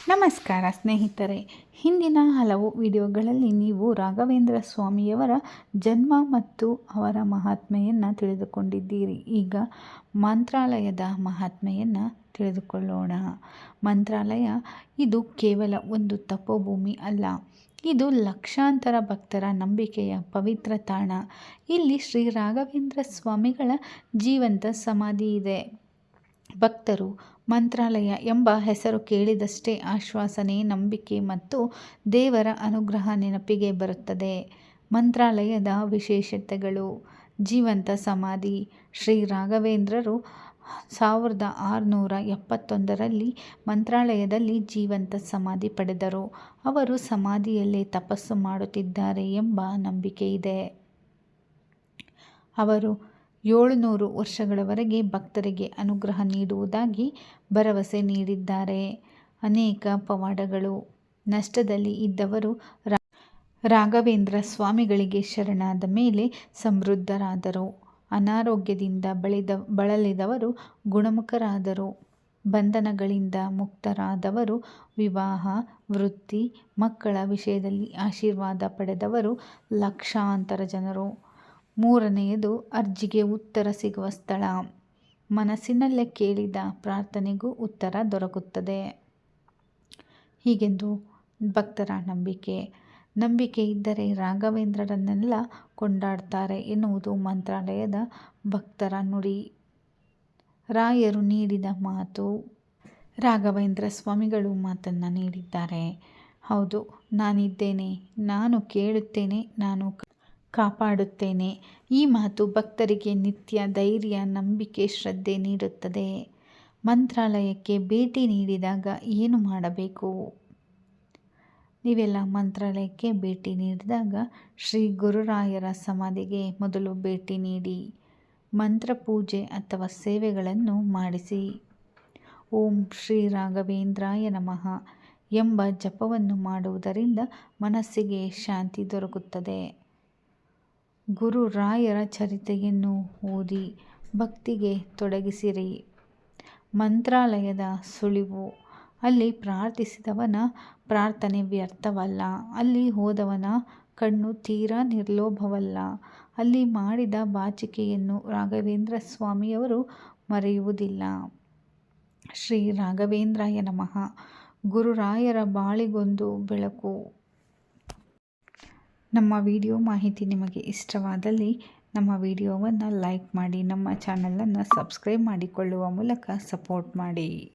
ನಮಸ್ಕಾರ ಸ್ನೇಹಿತರೆ. ಹಿಂದಿನ ಹಲವು ವಿಡಿಯೋಗಳಲ್ಲಿ ನೀವು ರಾಘವೇಂದ್ರ ಸ್ವಾಮಿಯವರ ಜನ್ಮ ಮತ್ತು ಅವರ ಮಹಾತ್ಮೆಯನ್ನು ತಿಳಿದುಕೊಂಡಿದ್ದೀರಿ. ಈಗ ಮಂತ್ರಾಲಯದ ಮಹಾತ್ಮೆಯನ್ನು ತಿಳಿದುಕೊಳ್ಳೋಣ. ಮಂತ್ರಾಲಯ ಇದು ಕೇವಲ ಒಂದು ತಪೋಭೂಮಿ ಅಲ್ಲ, ಇದು ಲಕ್ಷಾಂತರ ಭಕ್ತರ ನಂಬಿಕೆಯ ಪವಿತ್ರ ತಾಣ. ಇಲ್ಲಿ ಶ್ರೀ ರಾಘವೇಂದ್ರ ಸ್ವಾಮಿಗಳ ಜೀವಂತ ಸಮಾಧಿ ಇದೆ. ಭಕ್ತರು ಮಂತ್ರಾಲಯ ಎಂಬ ಹೆಸರು ಕೇಳಿದಷ್ಟೇ ಆಶ್ವಾಸನೆ, ನಂಬಿಕೆ ಮತ್ತು ದೇವರ ಅನುಗ್ರಹ ನೆನಪಿಗೆ ಬರುತ್ತದೆ. ಮಂತ್ರಾಲಯದ ವಿಶೇಷತೆಗಳು. ಜೀವಂತ ಸಮಾಧಿ. ಶ್ರೀ ರಾಘವೇಂದ್ರರು ಸಾವಿರದ ಆರುನೂರ ಎಪ್ಪತ್ತೊಂದರಲ್ಲಿ ಮಂತ್ರಾಲಯದಲ್ಲಿ ಜೀವಂತ ಸಮಾಧಿ ಪಡೆದರು. ಅವರು ಸಮಾಧಿಯಲ್ಲೇ ತಪಸ್ಸು ಮಾಡುತ್ತಿದ್ದಾರೆ ಎಂಬ ನಂಬಿಕೆ ಇದೆ ಅವರು ಏಳುನೂರು ವರ್ಷಗಳವರೆಗೆ ಭಕ್ತರಿಗೆ ಅನುಗ್ರಹ ನೀಡುವುದಾಗಿ ಭರವಸೆ ನೀಡಿದ್ದಾರೆ. ಅನೇಕ ಪವಾಡಗಳು ನಷ್ಟದಲ್ಲಿ ಇದ್ದವರು ರಾಘವೇಂದ್ರ ಸ್ವಾಮಿಗಳಿಗೆ ಶರಣಾದ ಮೇಲೆ ಸಮೃದ್ಧರಾದರು. ಅನಾರೋಗ್ಯದಿಂದ ಬಳಿದ, ಬಳಲಿದವರು ಗುಣಮುಖರಾದರು. ಬಂಧನಗಳಿಂದ ಮುಕ್ತರಾದವರು ವಿವಾಹ, ವೃತ್ತಿ, ಮಕ್ಕಳ ವಿಷಯದಲ್ಲಿ ಆಶೀರ್ವಾದ ಪಡೆದವರು ಲಕ್ಷಾಂತರ ಜನರು. ಮೂರನೆಯದು ಅರ್ಜಿಗೆ ಉತ್ತರ ಸಿಗುವ ಸ್ಥಳ. ಮನಸ್ಸಿನಲ್ಲೇ ಕೇಳಿದ ಪ್ರಾರ್ಥನೆಗೂ ಉತ್ತರ ದೊರಕುತ್ತದೆ. ಹೀಗೆಂದು ಭಕ್ತರ ನಂಬಿಕೆ. ನಂಬಿಕೆ ಇದ್ದರೆ ರಾಘವೇಂದ್ರರನ್ನೆಲ್ಲ ಕೊಂಡಾಡ್ತಾರೆ ಎನ್ನುವುದು ಮಂತ್ರಾಲಯದ ಭಕ್ತರ ನುಡಿ. ರಾಯರು ನೀಡಿದ ಮಾತು. ರಾಘವೇಂದ್ರ ಸ್ವಾಮಿಗಳು ಮಾತನ್ನು ನೀಡಿದ್ದಾರೆ. ಹೌದು, ನಾನಿದ್ದೇನೆ, ನಾನು ಕೇಳುತ್ತೇನೆ, ನಾನು ಕಾಪಾಡುತ್ತೇನೆ. ಈ ಮಾತು ಭಕ್ತರಿಗೆ ನಿತ್ಯ ಧೈರ್ಯ, ನಂಬಿಕೆ, ಶ್ರದ್ಧೆ ನೀಡುತ್ತದೆ. ಮಂತ್ರಾಲಯಕ್ಕೆ ಭೇಟಿ ನೀಡಿದಾಗ ಏನು ಮಾಡಬೇಕು? ನೀವೆಲ್ಲ ಮಂತ್ರಾಲಯಕ್ಕೆ ಭೇಟಿ ನೀಡಿದಾಗ ಶ್ರೀ ಗುರುರಾಯರ ಸಮಾಧಿಗೆ ಮೊದಲು ಭೇಟಿ ನೀಡಿ. ಮಂತ್ರ ಪೂಜೆ ಅಥವಾ ಸೇವೆಗಳನ್ನು ಮಾಡಿಸಿ. ಓಂ ಶ್ರೀ ರಾಘವೇಂದ್ರಾಯ ನಮಃ ಎಂಬ ಜಪವನ್ನು ಮಾಡುವುದರಿಂದ ಮನಸ್ಸಿಗೆ ಶಾಂತಿ ದೊರಕುತ್ತದೆ. ಗುರು ರಾಯರ ಚರಿತೆಯನ್ನು ಓದಿ ಭಕ್ತಿಗೆ ತೊಡಗಿಸಿರಿ. ಮಂತ್ರಾಲಯದ ಸುಳಿವು. ಅಲ್ಲಿ ಪ್ರಾರ್ಥಿಸಿದವನ ಪ್ರಾರ್ಥನೆ ವ್ಯರ್ಥವಲ್ಲ. ಅಲ್ಲಿ ಹೋದವನ ಕಣ್ಣು ತೀರಾ ನಿರ್ಲೋಭವಲ್ಲ. ಅಲ್ಲಿ ಮಾಡಿದ ಬಾಚಿಕೆಯನ್ನು ರಾಘವೇಂದ್ರ ಸ್ವಾಮಿಯವರು ಮರೆಯುವುದಿಲ್ಲ. ಶ್ರೀ ರಾಘವೇಂದ್ರಾಯ ನಮಃ. ಗುರುರಾಯರ ಬಾಳಿಗೊಂದು ಬೆಳಕು. ನಮ್ಮ ವಿಡಿಯೋ ಮಾಹಿತಿ ನಿಮಗೆ ಇಷ್ಟವಾದಲ್ಲಿ ನಮ್ಮ ವಿಡಿಯೋವನ್ನು ಲೈಕ್ ಮಾಡಿ, ನಮ್ಮ ಚಾನಲನ್ನು ಸಬ್ಸ್ಕ್ರೈಬ್ ಮಾಡಿಕೊಳ್ಳುವ ಮೂಲಕ ಸಪೋರ್ಟ್ ಮಾಡಿ.